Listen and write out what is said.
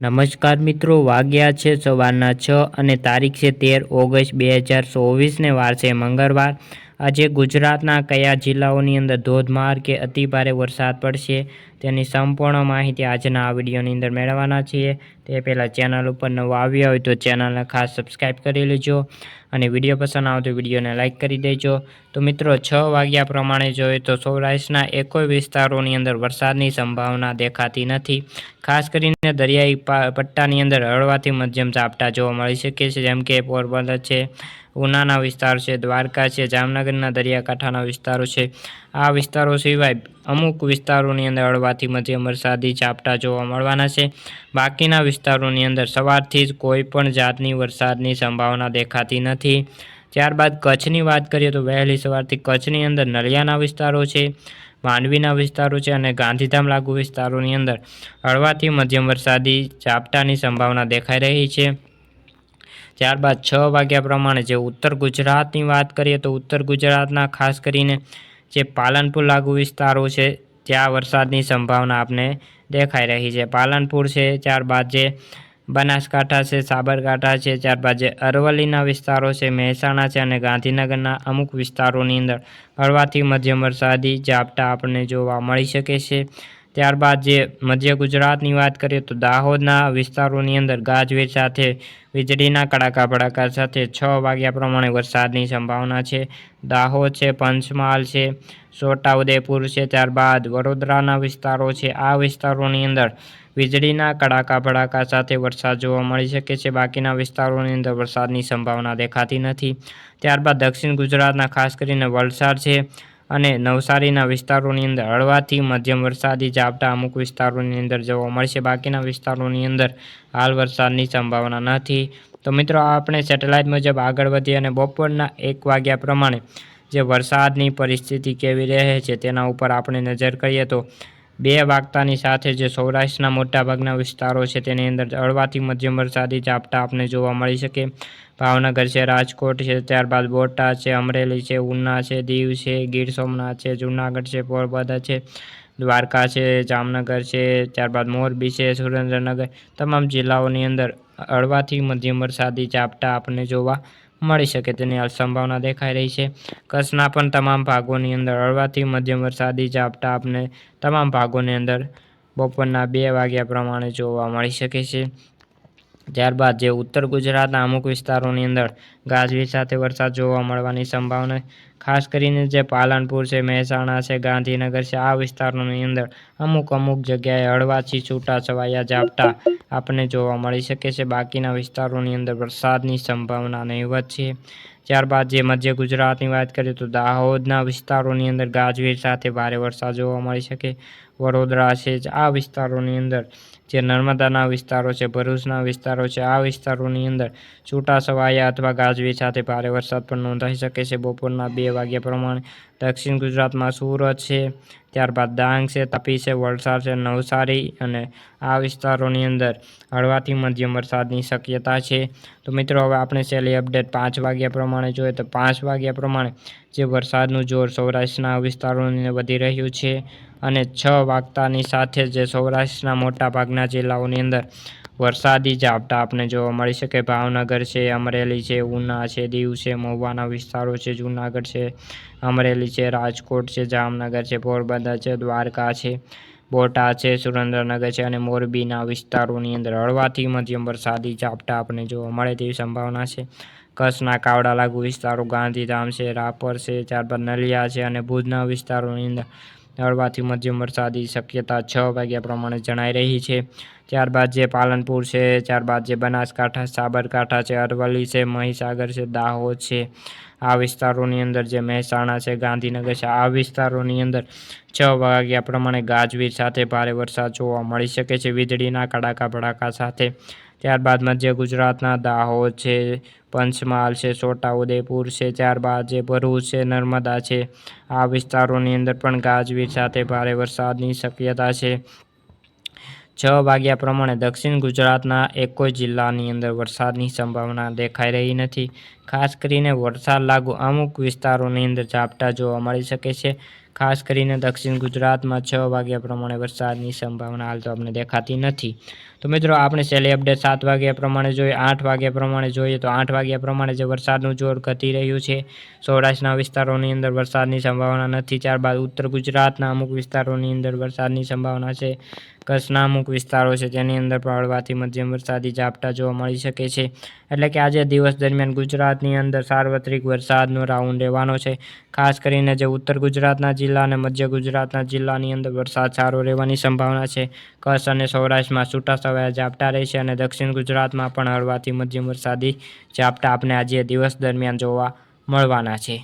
નમસ્કાર મિત્રો, વાગ્યા છે સવારના છ અને તારીખ છે તેર ઓગસ્ટ બે હજાર ચોવીસને વાર છે મંગળવાર. આજે ગુજરાતના કયા જિલ્લાઓની અંદર ધોધમાર કે અતિભારે વરસાદ પડશે તેની સંપૂર્ણ માહિતી આજના આ વિડીયોની અંદર મેળવવાના છીએ. તે પહેલાં ચેનલ ઉપર નવો આવ્યા હોય તો ચેનલને ખાસ સબસ્ક્રાઈબ કરી લેજો. અને વીડિયો પસંદ આવે તો વિડીયોને લાઇક કરી દેજો. તો મિત્રો, છ વાગ્યા પ્રમાણે જોઈએ તો સૌરાષ્ટ્રના એકોય વિસ્તારોની અંદર વરસાદની સંભાવના દેખાતી નથી. ખાસ કરીને દરિયાઈ પટ્ટાની અંદર હળવાથી મધ્યમ ઝાપટા જોવા મળી શકે છે, જેમ કે પોરબંદર છે ઉનાના વિસ્તાર છે, દ્વારકા છે, જામનગરના દરિયાકાંઠાના વિસ્તારો છે. આ વિસ્તારો સિવાય અમુક વિસ્તારોની અંદર હળવાથી મધ્યમ વરસાદી ઝાપટા જોવા મળવાના છે. બાકીના વિસ્તારોની અંદર સવારથી જ કોઈ પણ જાતની વરસાદની સંભાવના દેખાતી નથી. ત્યારબાદ કચ્છની વાત કરીએ તો વહેલી સવારથી કચ્છની અંદર નલિયાના વિસ્તારો છે, માંડવીના વિસ્તારો છે અને ગાંધીધામ લાગુ વિસ્તારોની અંદર હળવાથી મધ્યમ વરસાદી ઝાપટાની સંભાવના દેખાઈ રહી છે. ત્યારબાદ છ વાગ્યા પ્રમાણે જે ઉત્તર ગુજરાતની વાત કરીએ તો ઉત્તર ગુજરાતના ખાસ કરીને જે પાલનપુર લાગુ વિસ્તારો છે, ત્યાં વરસાદની સંભાવના આપને દેખાઈ રહી છે. પાલનપુર છે, ત્યારબાદ જે બનાસકાંઠા છે, સાબરકાંઠા છે, ત્યારબાદ જે અરવલ્લીના વિસ્તારો છે, મહેસાણા છે અને ગાંધીનગરના અમુક વિસ્તારોની અંદર હળવાથી મધ્યમ વરસાદી ઝાપટા આપણને જોવા મળી શકે છે. ત્યારબાદ જે મધ્ય ગુજરાતની વાત કરીએ તો દાહોદના વિસ્તારોની અંદર ગાજવીજ સાથે, વીજળીના કડાકા ભડાકા સાથે છ વાગ્યા પ્રમાણે વરસાદની સંભાવના છે. દાહોદ છે, પંચમહાલ છે, છોટાઉદેપુર છે, ત્યારબાદ વડોદરાના વિસ્તારો છે. આ વિસ્તારોની અંદર વીજળીના કડાકા ભડાકા સાથે વરસાદ જોવા મળી શકે છે. બાકીના વિસ્તારોની અંદર વરસાદની સંભાવના દેખાતી નથી. ત્યારબાદ દક્ષિણ ગુજરાતના ખાસ કરીને વલસાડ છે. અને નવસારીના વિસ્તારોની અંદર હળવાથી મધ્યમ વરસાદી ઝાપટા અમુક વિસ્તારોની અંદર જોવા મળશે. બાકીના વિસ્તારોની અંદર હાલ વરસાદની સંભાવના નથી. તો મિત્રો, આપણે સેટેલાઇટ મુજબ આગળ વધી અને બપોરના એક વાગ્યા પ્રમાણે જે વરસાદની પરિસ્થિતિ કેવી રહે છે તેના ઉપર આપણે નજર કરીએ તો બે વાગતાની સાથે જે સૌરાષ્ટ્રના મોટાભાગના વિસ્તારો છે તેની અંદર હળવાથી મધ્યમ વરસાદી ઝાપટા આપને જોવા મળી શકે. ભાવનગર છે, રાજકોટ છે, ત્યારબાદ બોટાદ છે, અમરેલી છે, ઉના છે, દીવ છે, ગીર સોમનાથ છે, જૂનાગઢ છે, પોરબંદર છે, દ્વારકા છે, જામનગર છે, ત્યારબાદ મોરબી છે, સુરેન્દ્રનગર. તમામ જિલ્લાઓની અંદર હળવાથી મધ્યમ વરસાદી ઝાપટા આપણને જોવા મળી શકે તેની સંભાવના દેખાઈ રહી છે. કચ્છના પણ તમામ ભાગોની અંદર હળવાથી મધ્યમ વરસાદી ઝાપટા આપને તમામ ભાગોની અંદર બપોરના બે વાગ્યા પ્રમાણે જોવા મળી શકે છે. ત્યારબાદ જે ઉત્તર ગુજરાતના અમુક વિસ્તારોની અંદર ગાજવીજ સાથે વરસાદ જોવા મળવાની સંભાવના ખાસ કરીને જે પાલનપુર છે, મહેસાણા છે, ગાંધીનગર છે, આ વિસ્તારોની અંદર અમુક અમુક જગ્યાએ હળવાથી છૂટા છવાયા ઝાપટા આપણને જોવા મળી શકે છે. બાકીના વિસ્તારોની અંદર વરસાદની સંભાવના નહીવત છે. ત્યારબાદ જે મધ્ય ગુજરાતની વાત કરીએ તો દાહોદના વિસ્તારોની અંદર ગાજવીજ સાથે ભારે વરસાદ જોવા મળી શકે. વડોદરા છે, આ વિસ્તારોની અંદર જે નર્મદાના વિસ્તારો છે, ભરૂચના વિસ્તારો છે, આ વિસ્તારોની અંદર છૂટાછવાયા અથવા ગાજવી સાથે ભારે વરસાદ પણ નોંધાઈ શકે છે. બપોરના બે વાગ્યા પ્રમાણે દક્ષિણ ગુજરાતમાં સુરત છે, ત્યારબાદ ડાંગ છે, તાપી છે, વલસાડ છે, નવસારી અને આ વિસ્તારોની અંદર હળવાથી મધ્યમ વરસાદની શક્યતા છે. તો મિત્રો, હવે આપણે છેલ્લી અપડેટ પાંચ વાગ્યા પ્રમાણે જોઈએ તો પાંચ વાગ્યા પ્રમાણે જે વરસાદનું જોર સૌરાષ્ટ્રના વિસ્તારોની વધી રહ્યું છે. અને છ વાગતાની સાથે જે સૌરાષ્ટ્રના મોટાભાગના જિલ્લાઓની અંદર વરસાદી ઝાપટા આપણે જોવા મળી શકે. ભાવનગર છે, અમરેલી છે, ઉના છે, દીવ છે, મહુવાના વિસ્તારો છે, જૂનાગઢ છે, અમરેલી છે, રાજકોટ છે, જામનગર છે, પોરબંદર છે, દ્વારકા છે, બોટાદ છે, સુરેન્દ્રનગર છે અને મોરબીના વિસ્તારોની અંદર હળવાથી મધ્યમ વરસાદી ઝાપટા આપણે જોવા મળે તેવી સંભાવના છે. કચ્છના કાવડા લાગુ વિસ્તારો ગાંધીધામ છે, રાપર છે, ત્યારબાદ નલિયા છે અને ભુજના વિસ્તારોની અંદર હળવાથી મધ્યમ વરસાદી શક્યતા છ વાગ્યા પ્રમાણે જણાઈ રહી છે. ત્યારબાદ જે પાલનપુર છે, ત્યારબાદ જે બનાસકાંઠા, સાબરકાંઠા છે, અરવલ્લી છે, મહીસાગર છે, દાહોદ છે. આ વિસ્તારોની અંદર જે મહેસાણા છે, ગાંધીનગર છે, આ વિસ્તારોની અંદર છ વાગ્યા પ્રમાણે ગાજવીજ સાથે ભારે વરસાદ જોવા મળી શકે છે. વીજળીના કડાકા ભડાકા સાથે ત્યારબાદ મધ્ય ગુજરાતના દાહોદ છે, પંચમહાલ છે, છોટાઉદેપુર છે, ત્યારબાદ જે ભરૂચ છે, નર્મદા છે, આ વિસ્તારોની અંદર પણ ગાજવીજ સાથે ભારે વરસાદની શક્યતા છે. છ વાગ્યા પ્રમાણે દક્ષિણ ગુજરાતના એકોય જિલ્લાની અંદર વરસાદની સંભાવના દેખાઈ રહી નથી. ખાસ કરીને વરસાદ લાગુ અમુક વિસ્તારોની અંદર ઝાપટા જોવા મળી શકે છે. ખાસ કરીને દક્ષિણ ગુજરાતમાં છ વાગ્યા પ્રમાણે વરસાદની સંભાવના હાલ તો આપણે દેખાતી નથી. તો મિત્રો, આપણે છેલ્લી અપડેટ સાત વાગ્યા પ્રમાણે જોઈએ, આઠ વાગ્યા પ્રમાણે જોઈએ તો આઠ વાગ્યા પ્રમાણે જે વરસાદનું જોર ઘટી રહ્યું છે, સૌરાષ્ટ્રના વિસ્તારોની અંદર વરસાદની સંભાવના નથી. ત્યારબાદ ઉત્તર ગુજરાતના અમુક વિસ્તારોની અંદર વરસાદની સંભાવના છે. કચ્છના અમુક વિસ્તારો છે તેની અંદર પણ હળવાથી મધ્યમ વરસાદી ઝાપટા જોવા મળી શકે છે. એટલે કે આજે દિવસ દરમિયાન ગુજરાતની અંદર સાર્વત્રિક વરસાદનો રાઉન્ડ રહેવાનો છે. ખાસ કરીને જે ઉત્તર ગુજરાતના જિલ્લા અને મધ્ય ગુજરાતના જિલ્લાની અંદર વરસાદ સારો રહેવાની સંભાવના છે. કચ્છ અને સૌરાષ્ટ્રમાં છૂટાછવાયા ઝાપટા રહેશે અને દક્ષિણ ગુજરાતમાં પણ હળવાથી મધ્યમ વરસાદી ઝાપટા આપણે આજે દિવસ દરમિયાન જોવા મળવાના છે.